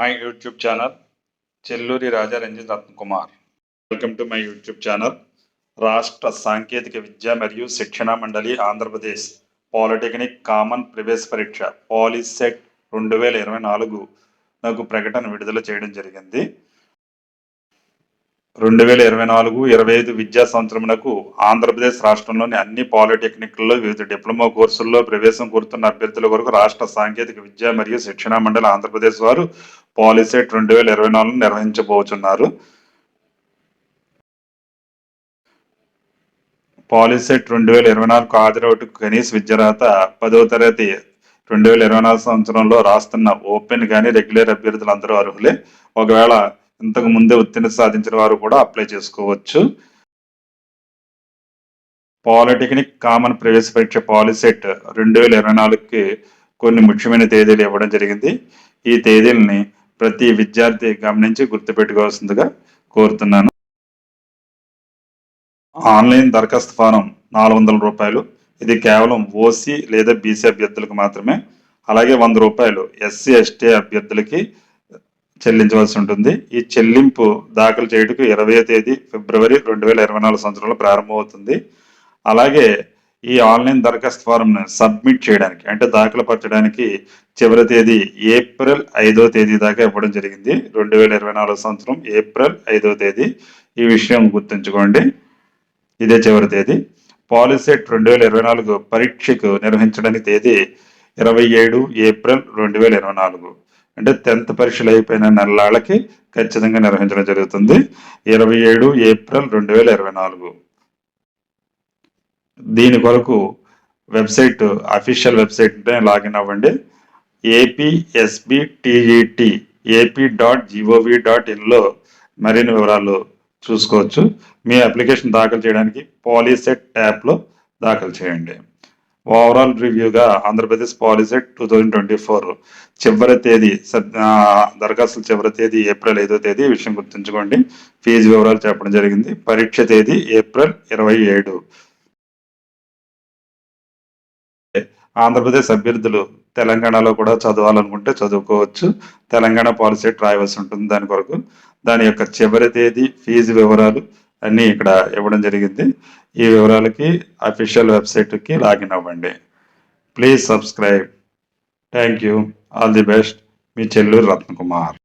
My YouTube channel Chelluri Raja Ranjith Ratna Kumar. Welcome to my YouTube channel. రాష్ట్ర సాంకేతిక విద్య మరియు శిక్షణ మండలి ఆంధ్రప్రదేశ్ పాలిటెక్నిక్ కామన్ ప్రవేశ పరీక్ష పాలిసెట్ రెండు వేల ఇరవై నాలుగు నాకు ప్రకటన విడుదల చేయడం జరిగింది. రెండు వేల ఇరవై నాలుగు ఇరవై ఐదు విద్యా సంవత్సరమునకు ఆంధ్రప్రదేశ్ రాష్ట్రంలోని అన్ని పాలిటెక్నిక్లలో వివిధ డిప్లొమా కోర్సుల్లో ప్రవేశం కోరుతున్న అభ్యర్థుల కొరకు రాష్ట్ర సాంకేతిక విద్య మరియు శిక్షణ మండలి ఆంధ్రప్రదేశ్ వారు పాలిసెట్ రెండు వేల ఇరవై నాలుగు నిర్వహించబోతున్నారు. పాలిసెట్ రెండు వేల ఇరవై నాలుగు హాజరవుటకు కనీస విద్యార్హత పదవ తరగతి రెండు వేల ఇరవై నాలుగు సంవత్సరంలో రాస్తున్న ఓపెన్ కానీ రెగ్యులర్ అభ్యర్థులు అందరూ అర్హులే. ఒకవేళ ఇంతకు ముందే ఉత్తీర్ణ సాధించిన వారు కూడా అప్లై చేసుకోవచ్చు. పాలిటెక్నిక్ కామన్ ప్రవేశ పరీక్ష పాలిసెట్ రెండు వేల ఇరవై నాలుగుకి కొన్ని ముఖ్యమైన తేదీలు ఇవ్వడం జరిగింది. ఈ తేదీలని ప్రతి విద్యార్థి గమనించి గుర్తుపెట్టుకోవాల్సిందిగా కోరుతున్నాను. ఆన్లైన్ దరఖాస్తు ఫారం నాలుగు వందల రూపాయలు. ఇది కేవలం ఓసీ లేదా బీసీ అభ్యర్థులకు మాత్రమే. అలాగే వంద రూపాయలు ఎస్సీ ఎస్టీ అభ్యర్థులకి చెల్లించవలసి ఉంటుంది. ఈ చెల్లింపు దాఖలు చేయటకు ఇరవై తేదీ ఫిబ్రవరి రెండు వేల ఇరవై నాలుగు సంవత్సరంలో ప్రారంభమవుతుంది. అలాగే ఈ ఆన్లైన్ దరఖాస్తు ఫారంను సబ్మిట్ చేయడానికి అంటే దాఖలు పరచడానికి చివరి తేదీ ఏప్రిల్ ఐదో తేదీ దాకా ఇవ్వడం జరిగింది. రెండు వేల ఇరవై నాలుగు సంవత్సరం ఏప్రిల్ ఐదో తేదీ. ఈ విషయం గుర్తుంచుకోండి. ఇదే చివరి తేదీ. పాలిసెట్ రెండు వేల ఇరవై నాలుగు పరీక్షకు నిర్వహించడానికి తేదీ ఇరవై ఏడు ఏప్రిల్ రెండు వేల ఇరవై నాలుగు. అంటే టెన్త్ పరీక్షలు అయిపోయిన నెలలకి ఖచ్చితంగా నిర్వహించడం జరుగుతుంది. ఇరవై ఏడు ఏప్రిల్ రెండు వేల ఇరవై నాలుగు. దీని కొరకు వెబ్సైట్ అఫీషియల్ వెబ్సైట్ లాగిన్ అవ్వండి. APSBTET AP dot GOV dot ఇన్లో మరిన్ని వివరాలు చూసుకోవచ్చు. మీ అప్లికేషన్ దాఖలు చేయడానికి పాలిసెట్ యాప్లో దాఖలు చేయండి. Overall రివ్యూగా Andhra Pradesh Polycet two thousand twenty four చివరి తేదీ దరఖాస్తుల చివరి తేదీ ఏప్రిల్ ఐదో తేదీ విషయం గుర్తుంచుకోండి. ఫీజు వివరాలు చెప్పడం జరిగింది. పరీక్ష తేదీ ఏప్రిల్ ఇరవై ఏడు. ఆంధ్రప్రదేశ్ అభ్యర్థులు తెలంగాణలో కూడా చదవాలనుకుంటే చదువుకోవచ్చు. తెలంగాణ పాలసీ రాయవలసి ఉంటుంది దాని కొరకు. దాని యొక్క చివరి తేదీ ఫీజు వివరాలు అన్నీ ఇక్కడ ఇవ్వడం జరిగింది. ఈ వివరాలకి అఫీషియల్ వెబ్సైట్కి లాగిన్ అవ్వండి. Please subscribe thank you all the best me Chelluru Ratnakumar.